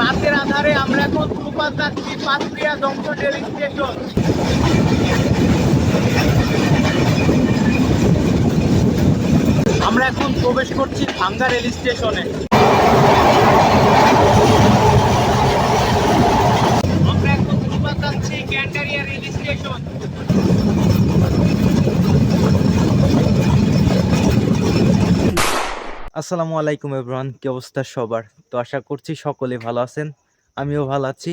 রাতের আধারে আমরা এখন প্রপাত যাচ্ছি পাত্রিয়া জংশন রেল স্টেশন। আমরা এখন প্রবেশ করছি ভাঙ্গা রেল স্টেশনে আমরা এখন প্রপাত যাচ্ছি ক্যান্টারিয়া রেল স্টেশন আসসালামু আলাইকুম এভরান কি অবস্থা সবার? তো আশা করছি সকলে ভালো আছেন, আমিও ভালো আছি।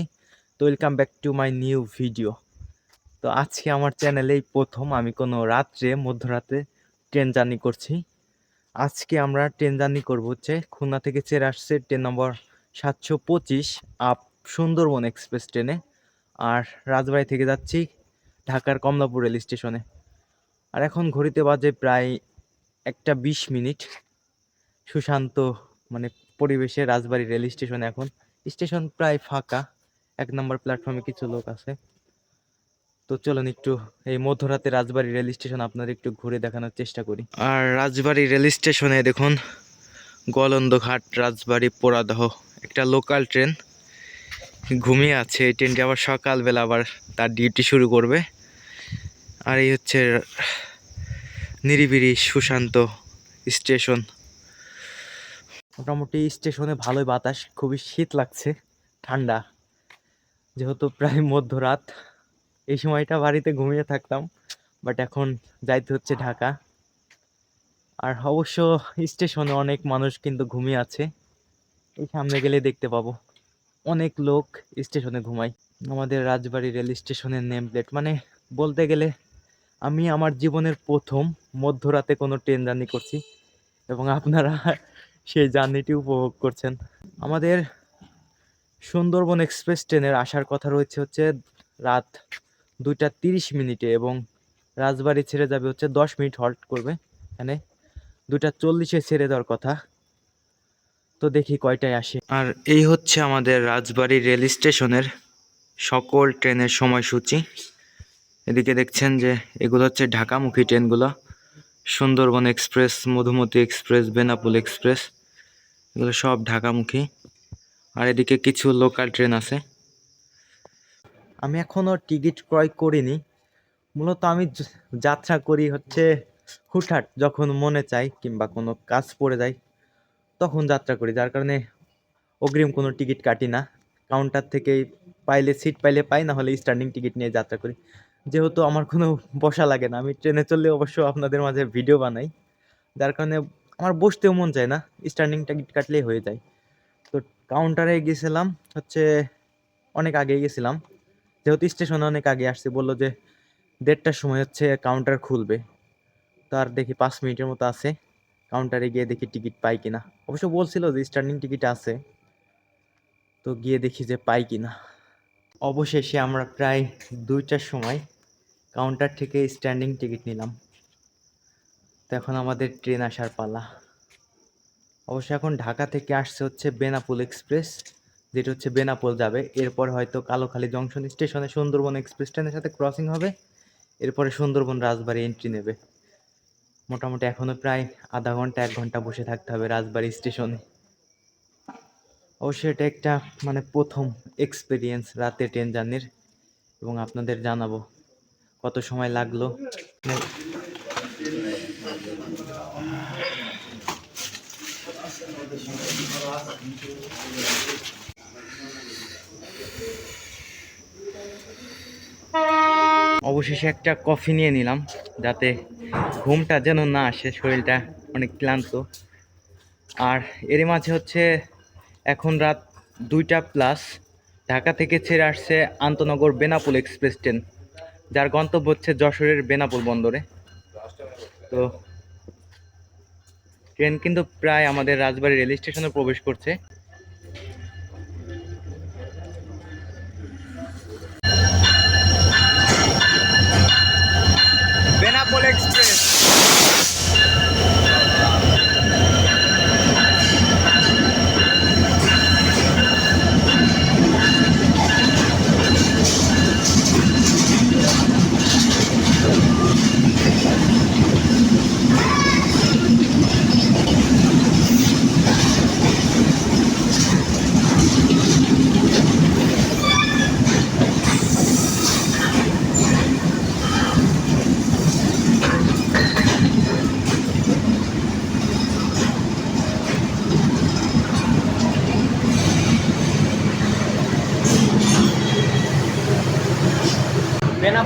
তো welcome back to my new video তো আজকে আমার চ্যানেলেই প্রথম, আমি কোনো রাত্রে, মধ্যরাতে ট্রেন জার্নি করছি। আজকে আমরা ট্রেন জার্নি করব হচ্ছে খুলনা থেকে চেরে আসছে ট্রেন নম্বর সাতশো পঁচিশ আপ সুন্দরবন এক্সপ্রেস ট্রেনে আর রাজবাড়ি থেকে যাচ্ছি ঢাকার কমলাপুর রেল স্টেশনে আর এখন ঘড়িতে বাজে প্রায় একটা বিশ মিনিট। সুশান্ত মানে পরিবেশে রাজবাড়ি রেল স্টেশন এখন। স্টেশন প্রায় ফাঁকা, এক নম্বর প্ল্যাটফর্মে কিছু লোক আছে। তো চলুন একটু এই মধ্যরাতে রাজবাড়ি রেল স্টেশন আপনাদের একটু ঘুরে দেখানোর চেষ্টা করি। আর রাজবাড়ি রেল স্টেশনে দেখুন, গলন্দঘাট, রাজবাড়ি, পোড়াদহ, একটা লোকাল ট্রেন ঘুমিয়ে আছে এই ট্রেনটি আবার সকালবেলা আবার তার ডিউটি শুরু করবে। আর এই হচ্ছে নিরিবিরি সুশান্ত স্টেশন। মোটামুটি স্টেশনে ভালোই বাতাস, খুবই শীত লাগছে, ঠান্ডা। যেহেতু প্রায় মধ্যরাত, এই সময়টা বাড়িতে ঘুমিয়ে থাকতাম, বাট এখন যাইতে হচ্ছে ঢাকা। আর অবশ্য স্টেশনে অনেক মানুষ কিন্তু ঘুমিয়ে আছে, এই সামনে গেলে দেখতে পাবো। অনেক লোক স্টেশনে ঘুমায়। আমাদের রাজবাড়ি রেল স্টেশনের নেম প্লেট মানে বলতে গেলে আমি আমার জীবনের প্রথম মধ্যরাতে কোনো ট্রেন জার্নি করছি, এবং আপনারা সেই জার্নিটি উপভোগ করছেন। আমাদের সুন্দরবন এক্সপ্রেস ট্রেনের আসার কথা রয়েছে হচ্ছে রাত দুইটা তিরিশ মিনিটে এবং রাজবাড়ি ছেড়ে যাবে হচ্ছে দশ মিনিট হল্ট করবে। এখানে দুটা চল্লিশে ছেড়ে দেওয়ার কথা। তো দেখি কয়টায় আসে। আর এই হচ্ছে আমাদের রাজবাড়ি রেল স্টেশনের সকল ট্রেনের সময়সূচি। এদিকে দেখছেন যে এগুলো হচ্ছে ঢাকামুখী ট্রেনগুলো। Sundarban express, Madhumati express, Benapole express. এগুলো সব ঢাকামুখী। আর এদিকে কিছু লোকাল ট্রেন আছে। আমি এখনও টিকিট ক্রয় করিনি। মূলত আমি যাত্রা করি হচ্ছে হুটহাট, যখন মনে চাই কিংবা কোনো কাজ পড়ে যায়, তখন যাত্রা করি। যার কারণে অগ্রিম কোনো টিকিট কাটি না। কাউন্টার থেকেই পাইলে সিট পাইলে পাই, না হলে স্ট্যান্ডিং টিকিট নিয়ে যাত্রা করি। যেহেতু আমার কোনো বসা লাগে না, আমি ট্রেনে চললে অবশ্য আপনাদের মাঝে ভিডিও বানাই। যার কারণে আমার বসতেও মন চায় না স্ট্যান্ডিং টিকিট কাটলেই হয়ে যায়। তো কাউন্টারে গেছিলাম, হচ্ছে অনেক আগে গেছিলাম। যেহেতু স্টেশনে অনেক আগে আসছে, বলল যে দেড়টার সময় হচ্ছে কাউন্টার খুলবে। তার দেখি পাঁচ মিনিটের মতো আছে কাউন্টারে গিয়ে দেখি টিকিট পাই কিনা। অবশ্য বলছিল যে স্ট্যান্ডিং টিকিট আছে। তো গিয়ে দেখি যে পাই কিনা। অবশেষে আমরা প্রায় দুইটার সময় কাউন্টার থেকে স্ট্যান্ডিং টিকিট নিলাম। তো এখন আমাদের ট্রেন আসার পালা। অবশ্য এখন ঢাকা থেকে আসছে হচ্ছে বেনাপুল এক্সপ্রেস, যেটা হচ্ছে বেনাপোল যাবে। এরপর হয়তো কালোখালী জংশন স্টেশনে সুন্দরবন এক্সপ্রেস ট্রেনের সাথে ক্রসিং হবে। এরপরে সুন্দরবন রাজবাড়ি এন্ট্রি নেবে। মোটামুটি এখনও প্রায় আধা ঘণ্টা, এক ঘণ্টা বসে থাকতে হবে রাজবাড়ি স্টেশনে। অবশ্যই এটা একটা মানে প্রথম এক্সপিরিয়েন্স রাতে ট্রেন জার্নির এবং আপনাদের জানাব কত সময় লাগল। অবশেষে একটা কফি নিয়ে নিলাম, যাতে ঘুমটা যেন না আসে, শরীরটা অনেক ক্লান্ত। আর এর মাঝে হচ্ছে এখন রাত দুইটা প্লাস ঢাকা থেকে ছেড়ে আসছে আন্তনগর বেনাপুল এক্সপ্রেস ট্রেন, যার গন্তব্য হচ্ছে যশোরের বেনাপুল বন্দরে। তো ট্রেন কিন্তু প্রায় আমাদের রাজবাড়ী রেল স্টেশনে প্রবেশ করছে।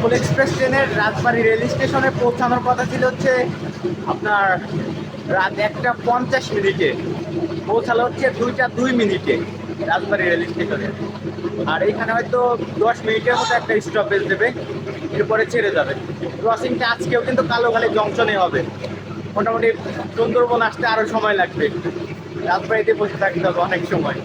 বেনাপোল এক্সপ্রেস ট্রেনের রাজবাড়ি রেল স্টেশনে পৌঁছানোর কথা ছিল হচ্ছে আপনার রাত একটা পঞ্চাশ মিনিটে। পৌঁছালো হচ্ছে দুইটা দুই মিনিটে রাজবাড়ি রেল স্টেশনে। আর এইখানে হয়তো দশ মিনিটের মতো একটা স্টপেজ দেবে, এরপরে ছেড়ে যাবে। ক্রসিংটা আজকেও কিন্তু কালোখালি জংশনে হবে। মোটামুটি সুন্দরবন আসতে আরও সময় লাগবে। রাজবাড়িতে বসে থাকতে হবে অনেক সময়।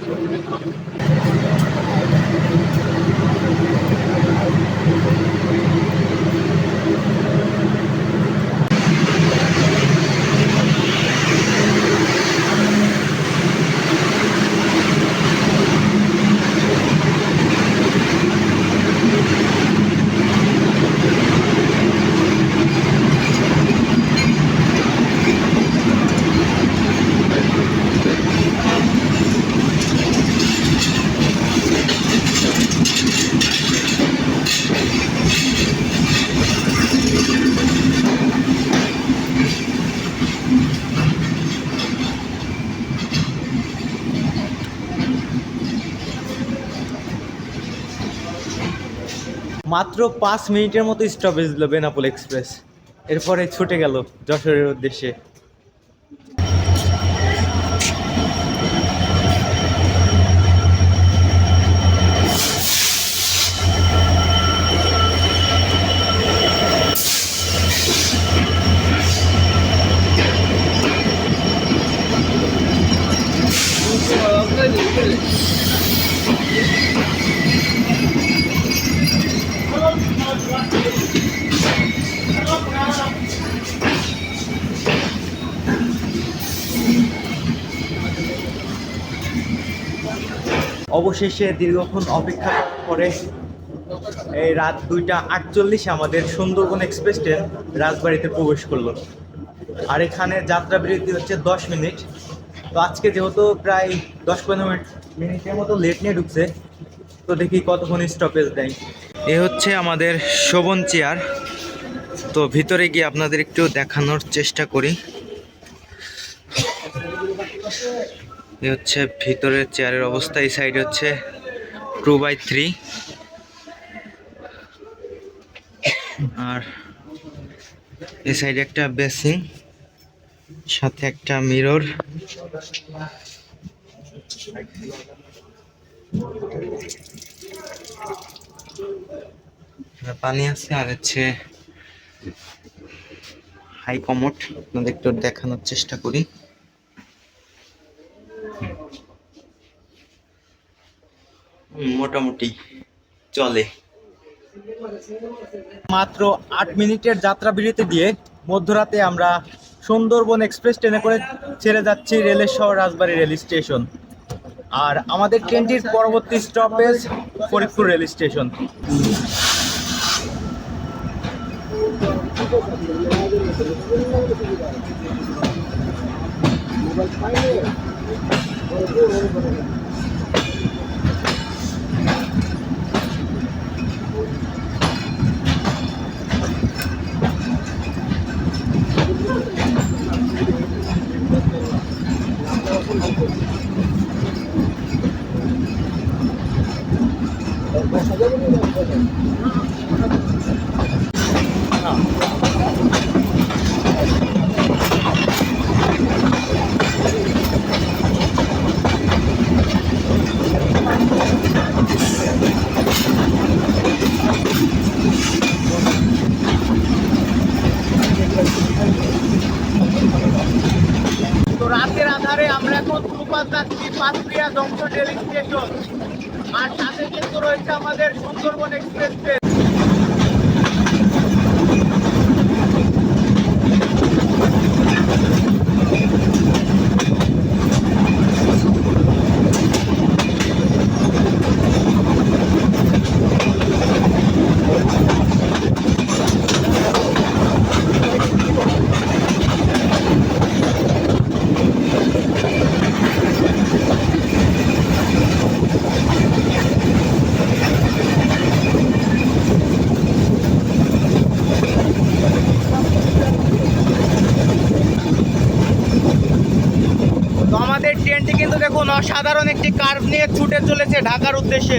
মাত্র পাঁচ মিনিটের মতো স্টপেজ দিল বেনাপোল এক্সপ্রেস এরপরে ছুটে গেল যশোরের উদ্দেশ্যে। অবশেষে দীর্ঘক্ষণ অপেক্ষা পরে এই রাত দুইটা আটচল্লিশে আমাদের সুন্দরবন এক্সপ্রেস ট্রেন রাজবাড়িতে প্রবেশ করল। আর এখানে যাত্রা বিরতি হচ্ছে দশ মিনিট। তো আজকে যেহেতু প্রায় দশ পনেরো মিনিট মিনিটের মতো লেট নিয়ে ঢুকছে, তো দেখি কতক্ষণ স্টপেজ দেয়। এ হচ্ছে আমাদের শোভন চেয়ার। তো ভিতরে গিয়ে আপনাদের একটু দেখানোর চেষ্টা করি। হচ্ছে ভিতরের চেয়ারের অবস্থা, এই সাইডে হচ্ছে টু বাই থ্রি আর এই সাইডে একটা বেসিং সাথে একটা মিরর পানি আছে, আর হচ্ছে হাই কমোট আপনাদের একটু দেখানোর চেষ্টা করি। মোটামুটি চলে। মাত্র আট মিনিটের যাত্রা বিরতি দিয়ে মধ্যরাতে আমরা সুন্দরবন এক্সপ্রেস ট্রেনে করে ছেড়ে যাচ্ছি রেলের শহর রাজবাড়ী রেল স্টেশন। আর আমাদের ট্রেনটির পরবর্তী স্টপেজ ফরিদপুর রেল স্টেশন। তো আধারে আমরা এখন ফুটপাত যাচ্ছি পাত্রিয়া জংশন রেল স্টেশন। আর সাথে কিন্তু রয়েছে আমাদের সুন্দরবন এক্সপ্রেস ট্রেন তো আমাদের ট্রেনটি কিন্তু দেখুন অসাধারণ একটি কার্ভ নিয়ে ছুটে চলেছে ঢাকার উদ্দেশ্যে।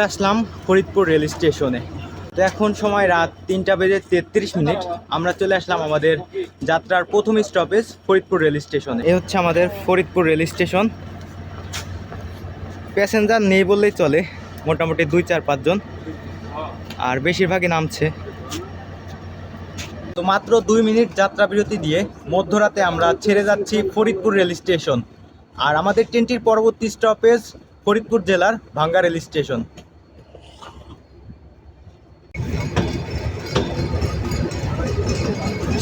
চলে আসলাম ফরিদপুর রেল স্টেশনে। তো এখন সময় রাত তিনটা বেজে তেত্রিশ মিনিট। আমরা চলে আসলাম আমাদের যাত্রার প্রথম স্টপেজ ফরিদপুর রেল স্টেশনে। এ হচ্ছে আমাদের ফরিদপুর রেল স্টেশন। প্যাসেঞ্জার নেই বললেই চলে, মোটামুটি দুই চার পাঁচজন। আর বেশিরভাগই নামছে। তো মাত্র দুই মিনিট যাত্রা বিরতি দিয়ে মধ্যরাতে আমরা ছেড়ে যাচ্ছি ফরিদপুর রেল স্টেশন। আর আমাদের ট্রেনটির পরবর্তী স্টপেজ ফরিদপুর জেলার ভাঙ্গা রেল স্টেশন।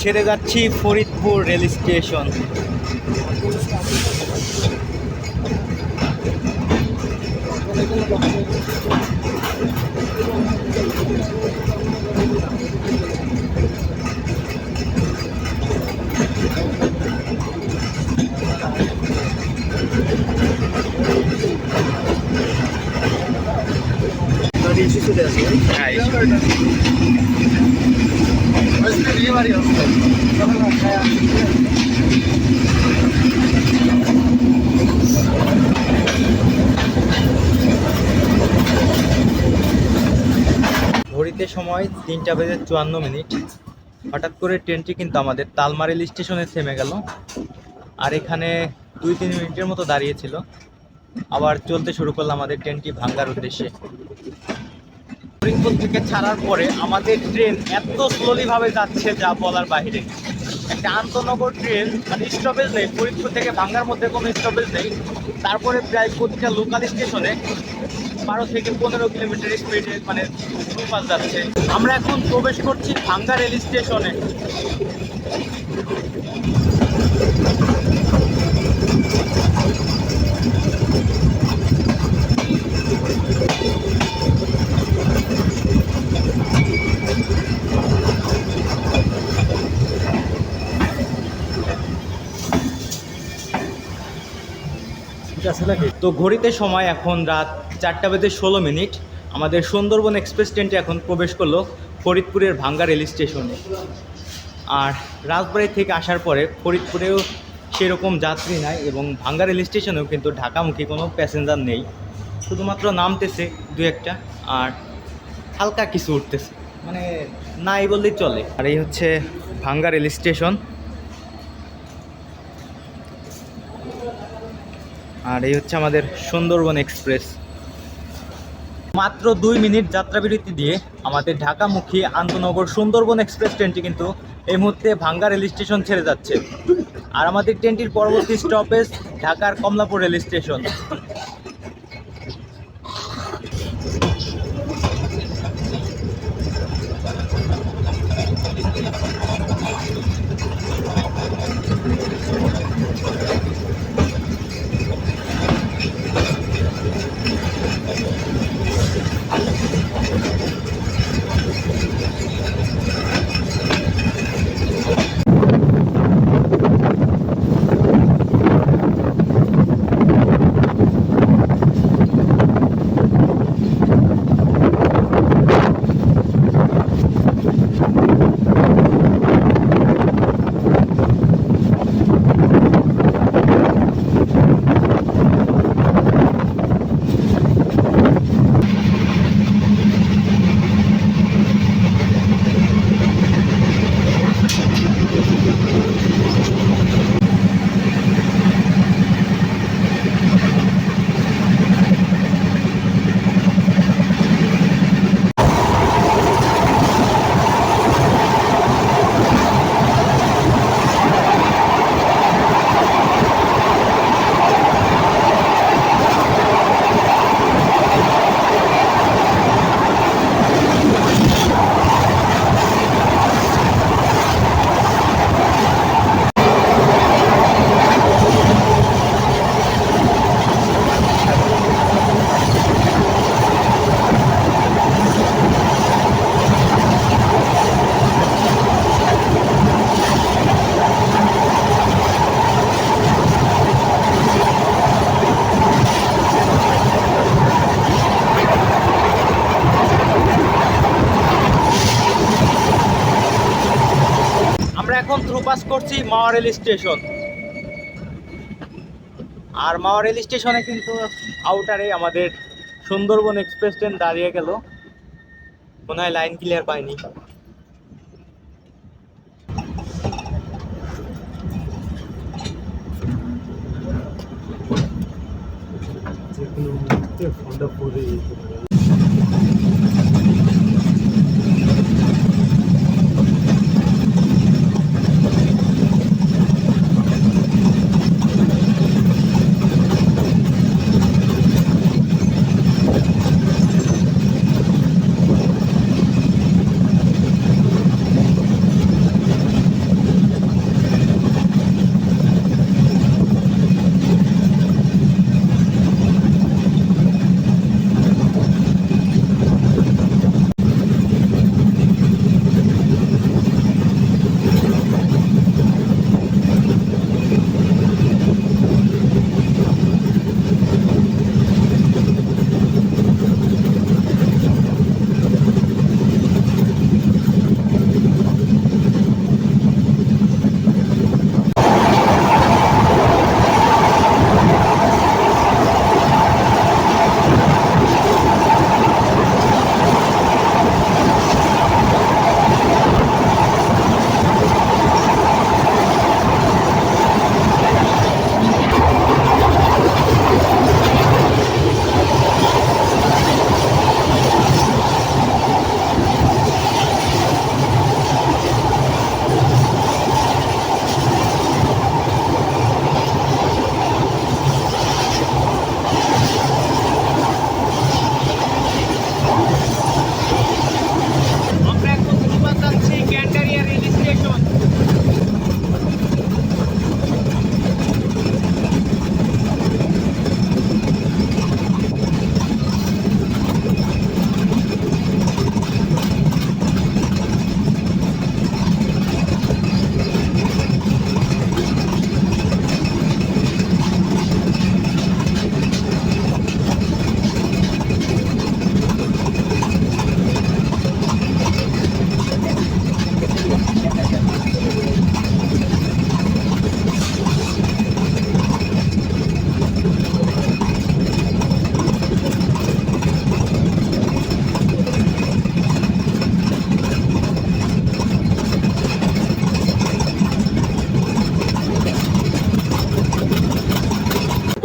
ছেড়ে যাচ্ছি ফরিদপুর রেল স্টেশন। হ্যাঁ ঘড়িতে সময় তিনটা বেজে চুয়ান্ন মিনিট। হঠাৎ করে ট্রেনটি কিন্তু আমাদের তালমারিল স্টেশনে থেমে গেল। আর এখানে দুই তিন মিনিটের মতো দাঁড়িয়েছিল আবার চলতে শুরু করল আমাদের ট্রেনটি ভাঙ্গার উদ্দেশ্যে। ফরিদপুর থেকে ছাড়ার পরে আমাদের ট্রেন এত স্লোলি ভাবে যাচ্ছে যা বলার বাইরে। একটা আন্তনগর ট্রেন মানে স্টপেজ নেই, ফরিদপুর থেকে ভাঙ্গার মধ্যে কোনো স্টপেজ নেই। তারপরে প্রায় প্রতিটা লোকাল স্টেশনে বারো থেকে পনেরো কিলোমিটার স্পিডে মানে সুপার যাচ্ছে। আমরা এখন প্রবেশ করছি ভাঙ্গা রেল স্টেশনে তো ঘড়িতে সময় এখন রাত চারটা বেজে ষোলো মিনিট। আমাদের সুন্দরবন এক্সপ্রেস ট্রেনটি এখন প্রবেশ করল ফরিদপুরের ভাঙ্গা রেল স্টেশনে। আর রাজবাড়ি থেকে আসার পরে ফরিদপুরেও সেরকম যাত্রী নাই এবং ভাঙ্গা রেল স্টেশনেও কিন্তু ঢাকামুখী কোনো প্যাসেঞ্জার নেই। শুধুমাত্র নামতেছে দু একটা আর হালকা কিছু উঠতেছে। মানে নাই বললেই চলে। আর এই হচ্ছে ভাঙ্গা রেল স্টেশন। আর এই হচ্ছে আমাদের সুন্দরবন এক্সপ্রেস। মাত্র দুই মিনিট যাত্রাবিরতি দিয়ে আমাদের ঢাকামুখী আন্তনগর সুন্দরবন এক্সপ্রেস ট্রেনটি কিন্তু এই মুহূর্তে ভাঙ্গা রেল স্টেশন ছেড়ে যাচ্ছে। আর আমাদের ট্রেনটির পরবর্তী স্টপেজ ঢাকার Kamalapur rail station. করছি মাওয়া রেল স্টেশন। আর মাওয়া রেল স্টেশনে কিন্তু আউটারে আমাদের সুন্দরবন এক্সপ্রেস ট্রেন দাঁড়িয়ে গেল। মনে হয় লাইন ক্লিয়ার পাইনি। ফোনটা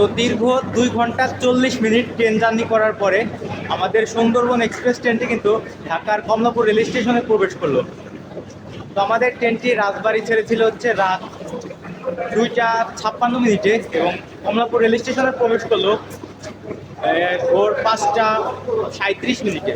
তো দীর্ঘ দুই ঘণ্টা চল্লিশ মিনিট ট্রেন জার্নি করার পরে আমাদের সুন্দরবন এক্সপ্রেস ট্রেনটি কিন্তু ঢাকার কমলাপুর রেল স্টেশনে প্রবেশ করল। তো আমাদের ট্রেনটি রাজবাড়ি ছেড়েছিল হচ্ছে রাত দুইটা ছাপ্পান্ন মিনিটে এবং কমলাপুর রেল স্টেশনে প্রবেশ করল ভোর পাঁচটা সাঁত্রিশ মিনিটে।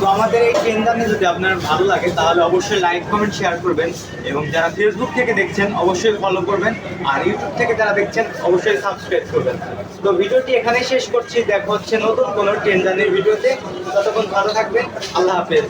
তো আমাদের এই ট্রেন যদি আপনার ভালো লাগে, তাহলে অবশ্যই লাইক কমেন্ট শেয়ার করবেন এবং যারা ফেসবুক থেকে দেখছেন, অবশ্যই ফলো করবেন। আর ইউটিউব থেকে যারা দেখছেন, অবশ্যই সাবস্ক্রাইব করবেন। তো ভিডিওটি এখানেই শেষ করছি। দেখা হচ্ছে নতুন কোনো ট্রেন ভিডিওতে। ততক্ষণ ভালো থাকবেন। আল্লাহ হাফেজ।